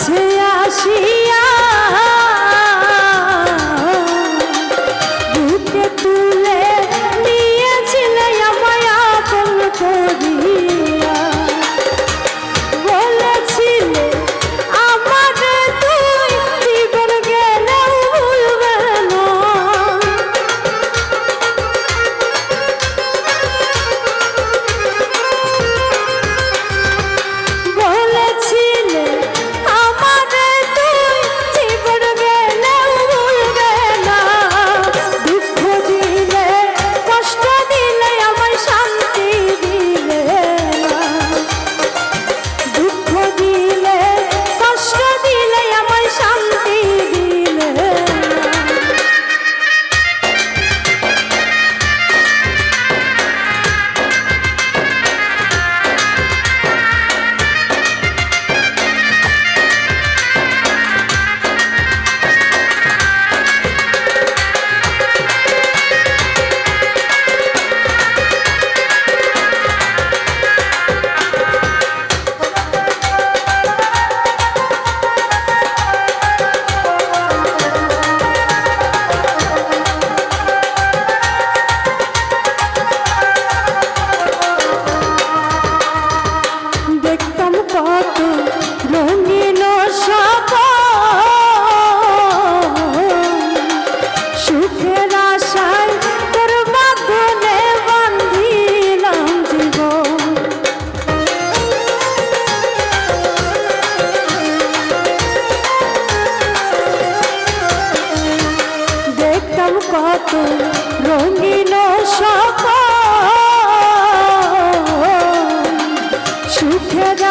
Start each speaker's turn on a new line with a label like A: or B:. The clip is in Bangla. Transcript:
A: কাছে আসি। কত রঙিন সক সুখের